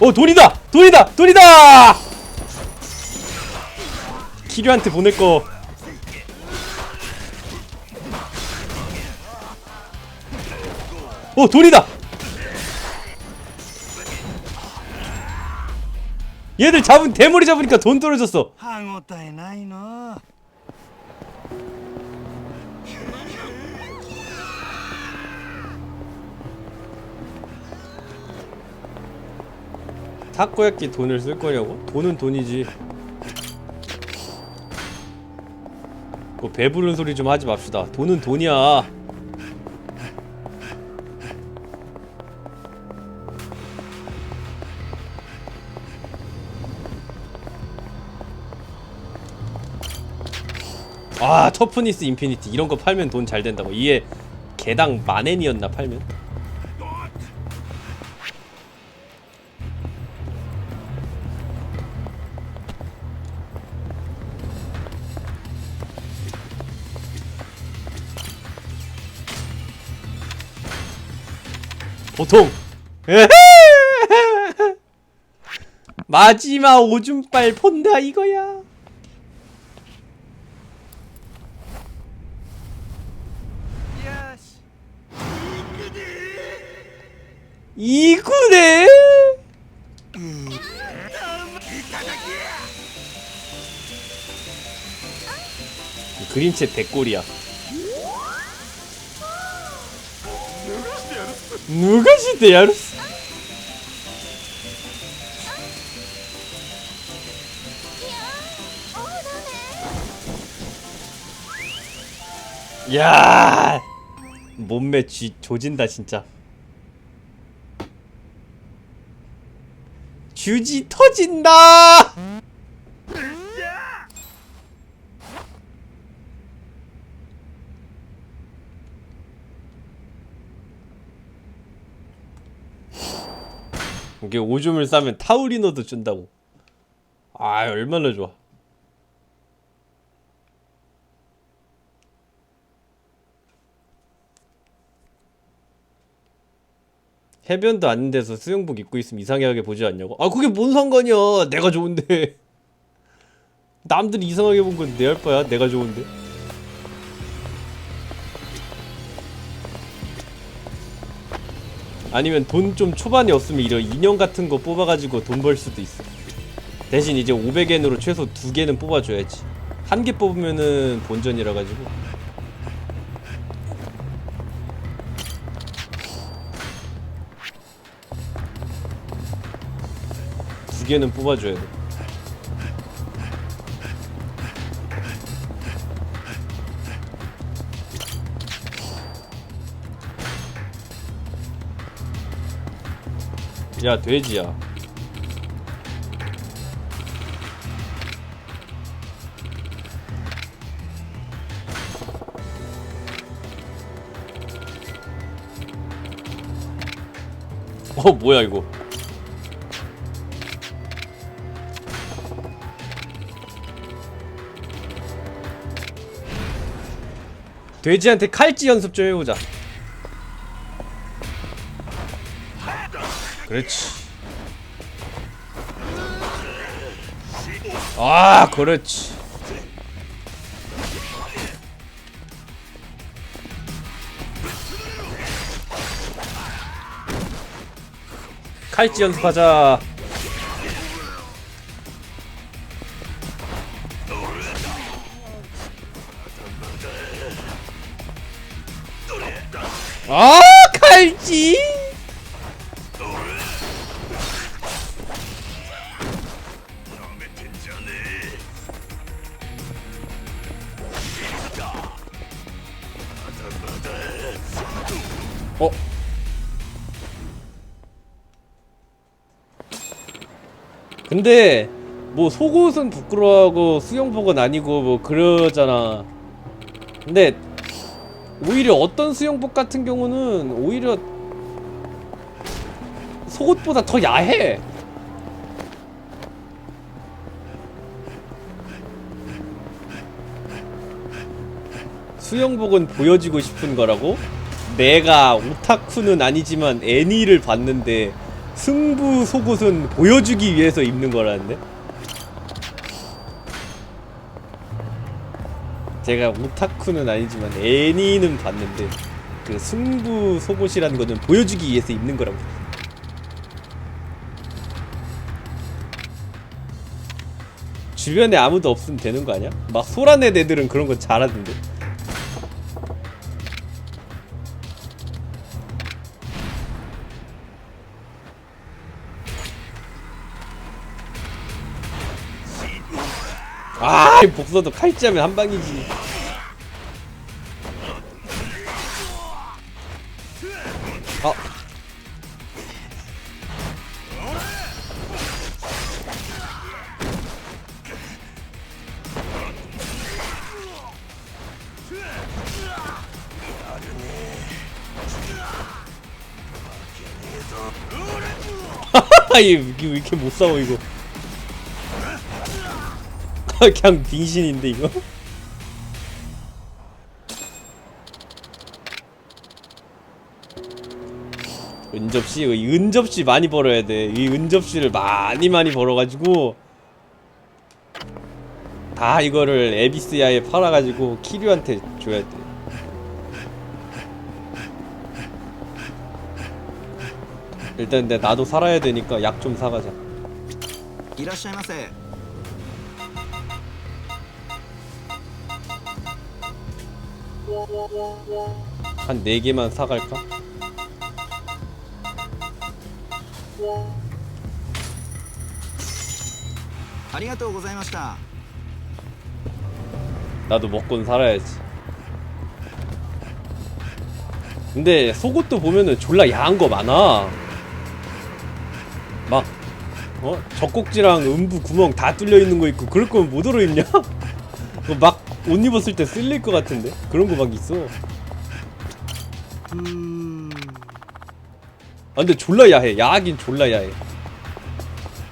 어 돈이다! 돈이다! 돈이다! 키류한테 보낼 거. 어, 돈이다! 얘들 잡은, 대머리 잡으니까 돈 떨어졌어. 타코야끼 돈을 쓸 거냐고? 돈은 돈이지. 그 배부른 소리 좀 하지 맙시다. 돈은 돈이야. 아, 터프니스 인피니티 이런 거 팔면 돈 잘 된다고. 이게 개당 만엔이었나 팔면? 보통. 마지막 오줌빨 본다 이거야. 이구네. 그림체 대꼴이야 누가 시대 야루스 야 몸매 쥐 조진다 진짜. 쥐지 터진다 이게 오줌을 싸면 타우리노도 준다고. 아 얼마나 좋아. 해변도 아닌 데서 수영복 입고 있으면 이상하게 보지 않냐고? 아 그게 뭔 상관이야? 내가 좋은데. 남들이 이상하게 본 건 내 할 바야? 내가 좋은데 아니면 돈 좀 초반에 없으면 이런 인형 같은 거 뽑아가지고 돈 벌 수도 있어. 대신 이제 500엔으로 최소 두 개는 뽑아줘야지. 한 개 뽑으면은 본전이라 가지고. 두 개는 뽑아줘야 돼. 야 돼지야. 어 뭐야 이거? 돼지한테 칼찌 연습 좀 해보자. 그렇지. 아, 그렇지. 칼찌 연습하자. 아, 근데 뭐 속옷은 부끄러워하고 수영복은 아니고 뭐 그러잖아. 근데 오히려 어떤 수영복 같은 경우는 오히려 속옷보다 더 야해. 수영복은 보여주고 싶은 거라고? 내가 오타쿠는 아니지만 애니를 봤는데 승부 속옷은 보여주기 위해서 입는 거라는데? 제가 오타쿠는 아니지만 애니는 봤는데 그 승부 속옷이라는 거는 보여주기 위해서 입는 거라고 주변에 아무도 없으면 되는 거 아니야? 막 소란의 애들은 그런 거 잘하던데 아 복서도 칼찌하면 한 방이지. 아. 이게 왜 이렇게 못 싸워 이거 그냥 빙신인데 이거 은접시 이거 이 은접시 많이 벌어야 돼이 은접시를 많이 많이 벌어가지고 다 이거를 에비스야에 팔아가지고 키류한테 줘야 돼 일단 근데 나도 살아야 되니까 약 좀 사가자 いらっしゃいませ 한 4개만 사갈까? 나도 먹곤 살아야지 근데 속옷도 보면은 졸라 야한 거 많아 막 어? 젖꼭지랑 음부 구멍 다 뚫려 있는 거 있고 그럴 거면 뭐더러 입냐? 막 옷 입었을 때 쓸릴 것 같은데? 그런 거 막 있어. うーん 아, 근데 졸라 야해. 야하긴 졸라 야해.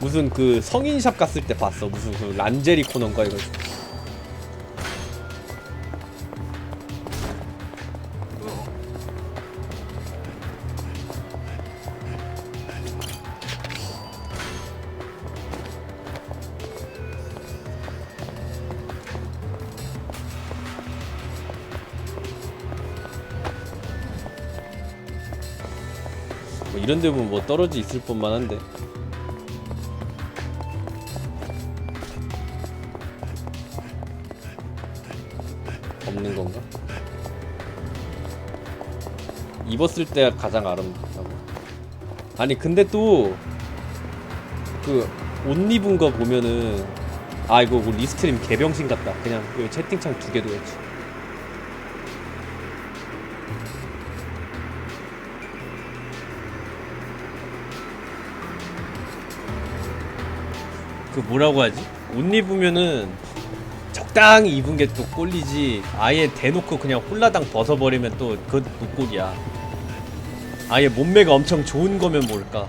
무슨 그 성인샵 갔을 때 봤어. 무슨 그 란제리 코너인가 해가지고. 뭐 이런 데 보면 뭐 떨어져 있을 법만 한데. 없는 건가? 입었을 때가 가장 아름답다고. 아니 근데 또 그 옷 입은 거 보면은 아 이거 뭐 리스트림 개병신 같다. 그냥 여기 채팅창 두개 둬야지 그 뭐라고 하지? 옷 입으면은 적당히 입은 게 또 꼴리지. 아예 대놓고 그냥 홀라당 벗어버리면 또 그것 노꼴이야. 아예 몸매가 엄청 좋은 거면 뭘까?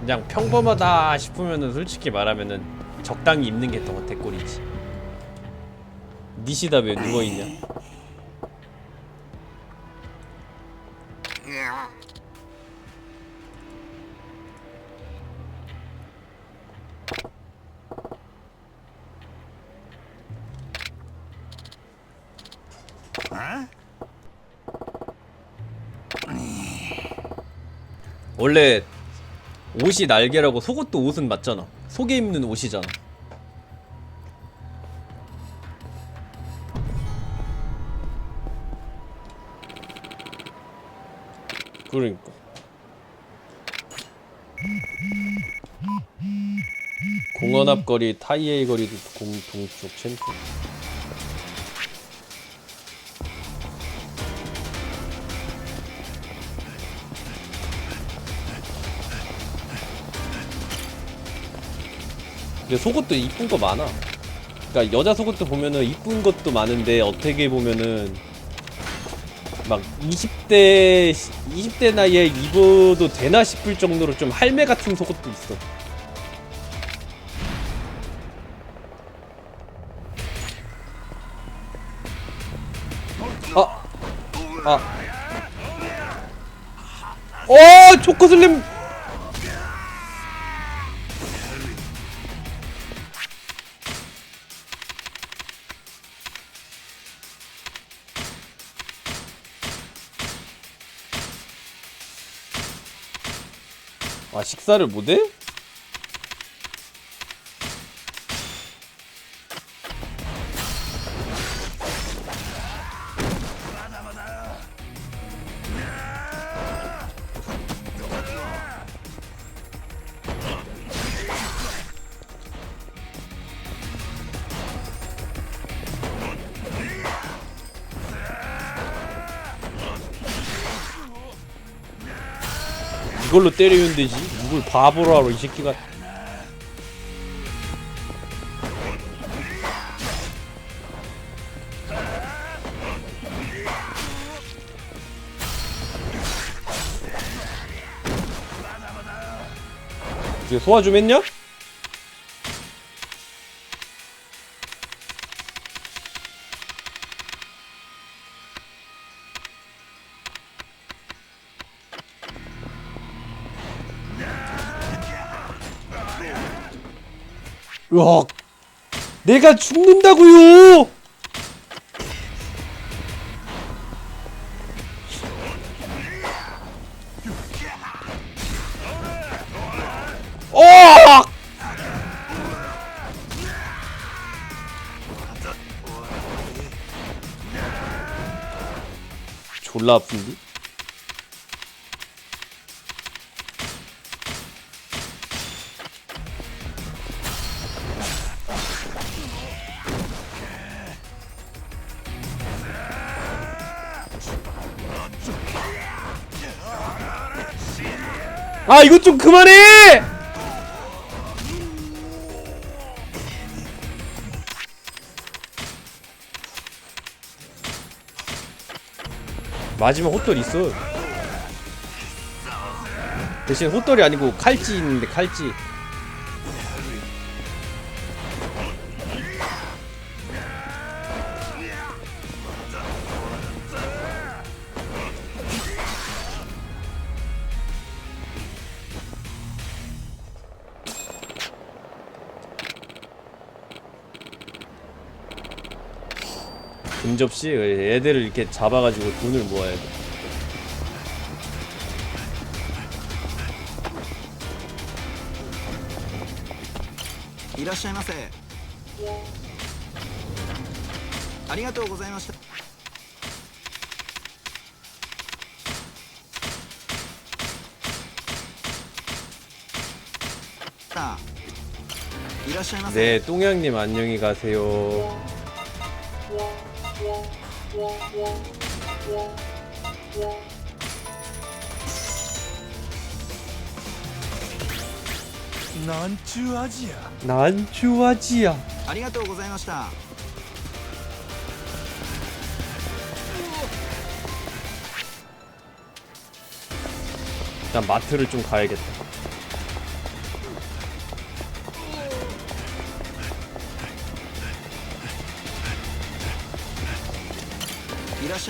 그냥 평범하다 싶으면은 솔직히 말하면은 적당히 입는 게 더 대꼴이지. 니시다 왜 누워있냐 원래 옷이 날개라고 속옷도 옷은 맞잖아. 속에 입는 옷이잖아. 그러니까. 공원 앞거리 타이에이 거리도 공 동쪽 챔피언 근데 속옷도 이쁜 거 많아. 그러니까 여자 속옷도 보면은 이쁜 것도 많은데 어떻게 보면은 막 20대 20대 나이에 입어도 되나 싶을 정도로 좀 할매 같은 속옷도 있어. 아 아. 어, 초코슬림. 식사를 못 해? 이걸로 때리면 되지. 누굴 바보로 하러 이 새끼가. 이제 소화 좀 했냐? 으악! 내가 죽는다고요! 어! 졸라 아픈디? 아 이것 좀 그만해! 마지막 헛돌 있어 대신 헛돌이 아니고 칼찌 있는데 칼찌 접시 애들을 이렇게 잡아가지고 돈을 모아야 돼. いらっしゃいませありがとうございましたさあいらっしゃいませ 네, 똥양님 안녕히 가세요. なんちゅうアジア 난주아지야. ありがとうございました 일단 마트를 좀 가야겠다.「 し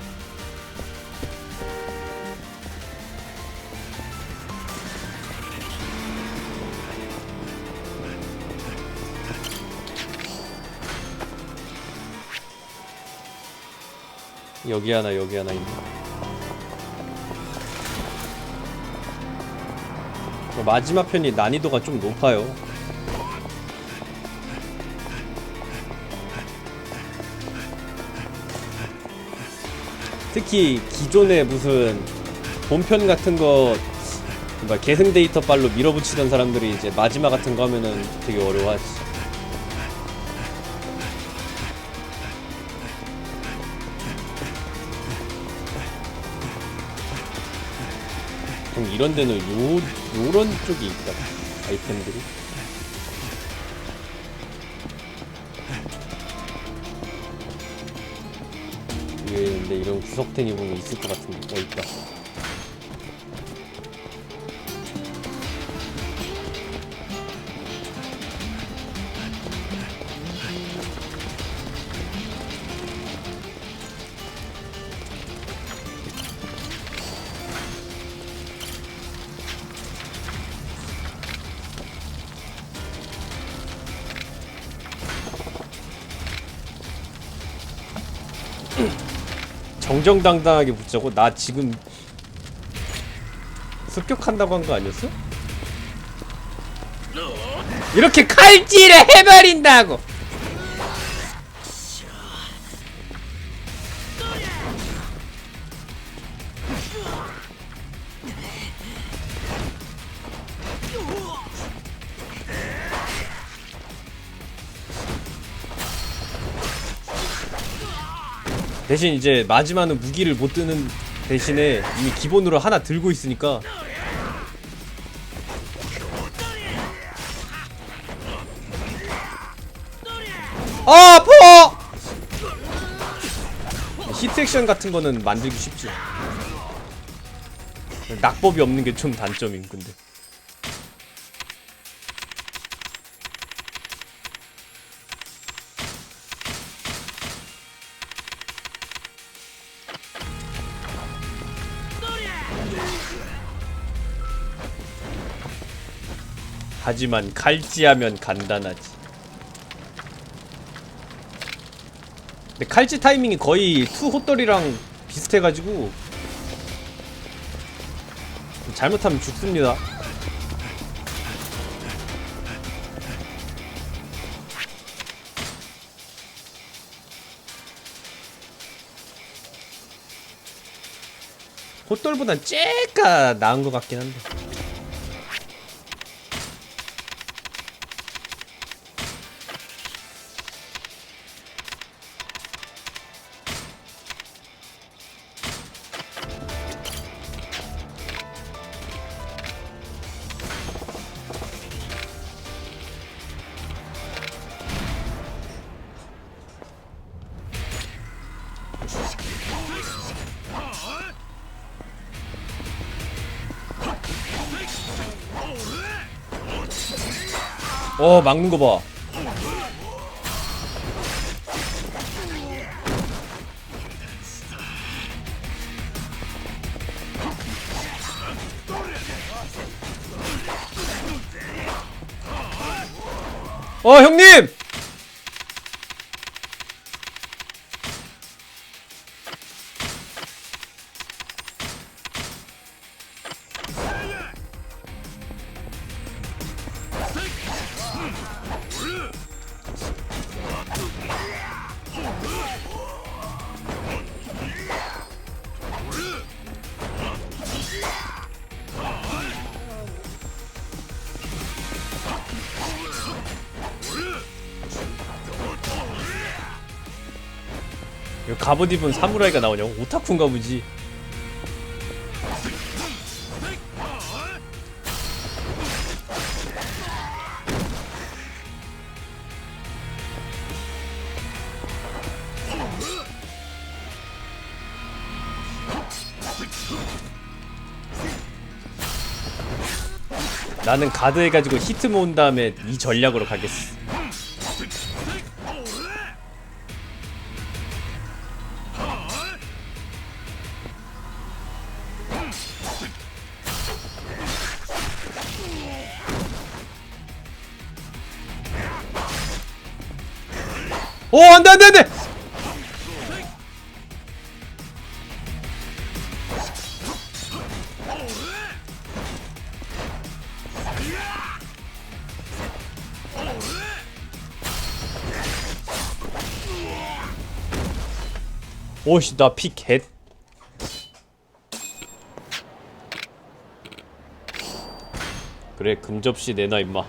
여기 하나, 여기 하나 있네. 어, 마지막 편이 난이도가 좀 높아요. 특히 기존에 무슨 본편 같은 거뭐 계승 데이터 빨로 밀어붙이던 사람들이 이제 마지막 같은 거 하면은 되게 어려워하지. 이런 데는 요, 요런 쪽이 있다. 아이템들이. 이게 근데 이런 구석탱이 보면 있을 것 같은데. 어, 있다. 정정당당하게 붙자고 나 지금 습격한다고 한 거 아니었어? 이렇게 칼질을 해버린다고 대신 이제 마지막은 무기를 못 드는 대신에 이미 기본으로 하나 들고 있으니까. 아 아파! 히트 액션 같은 거는 만들기 쉽지. 낙법이 없는 게 좀 단점임 근데 하지만 칼찌하면 간단하지. 근데 칼찌 타이밍이 거의 투 호떨이랑 비슷해가지고 잘못하면 죽습니다. 호떨보단 째까 나은 것 같긴 한데. 어 막는 거 봐. 어 형님! 이거 갑옷 입은 사무라이가 나오냐고? 오타쿠인가 보지. 나는 가드 해가지고 히트 모은 다음에 이 전략으로 가겠어. 오 안돼 안돼 안돼. 오씨 나 피 개. 그래 금접시 내놔 임마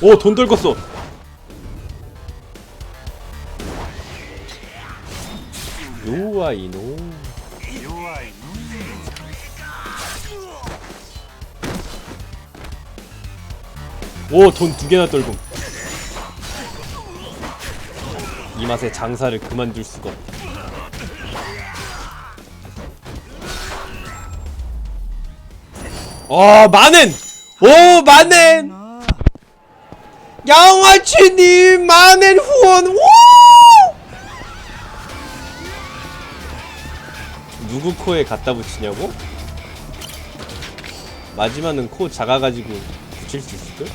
오 돈 떨궜어. 요아 이노. 오 돈 두 개나 떨굼 이 맛에 장사를 그만둘 수가 없다. 어 만엔! 오 만엔 양아치님 만엔 후원 우 누구 코에 갖다 붙이냐고? 마지막은 코 작아가지고 붙일 수 있을걸?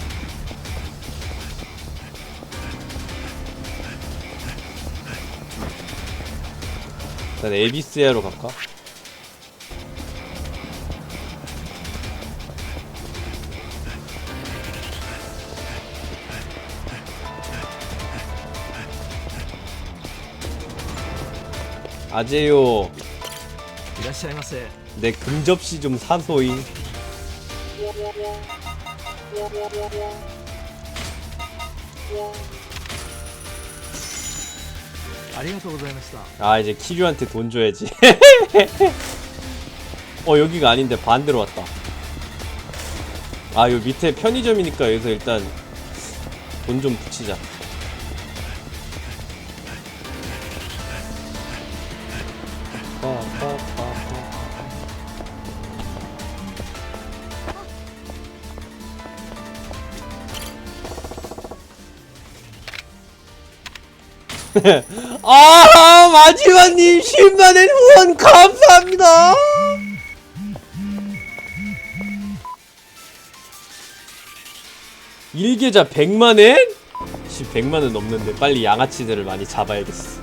일단 에비스야로 갈까? 아재요. 내 금접시 좀 사소이 아 이제 키류한테 돈 줘야지. 어 여기가 아닌데 반대로 왔다. 아요 밑에 편의점이니까 여기서 일단 돈 좀 붙이자. 아 마지막님 10만엔 후원 감사합니다. 일계자 100만엔? 지 100만은 넘는데 빨리 양아치들을 많이 잡아야겠어.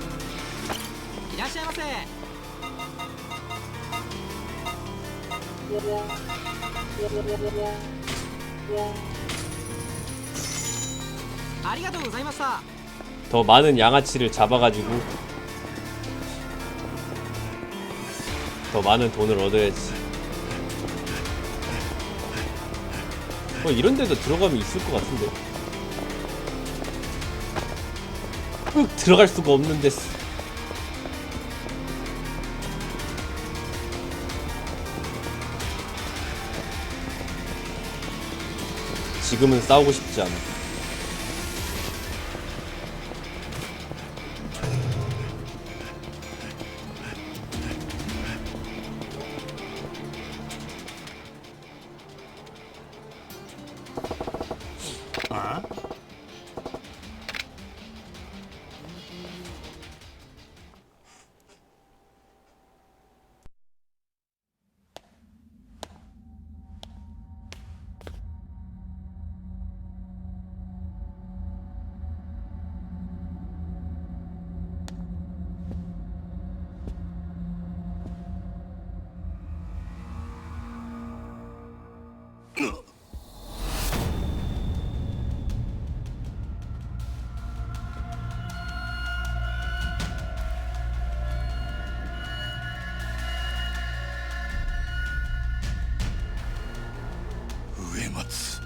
아리가토 고자이마스타 더 많은 양아치를 잡아가지고 더 많은 돈을 얻어야지. 어 이런 데도 들어가면 있을 것 같은데. 꼭 들어갈 수가 없는데. 지금은 싸우고 싶지 않아 ます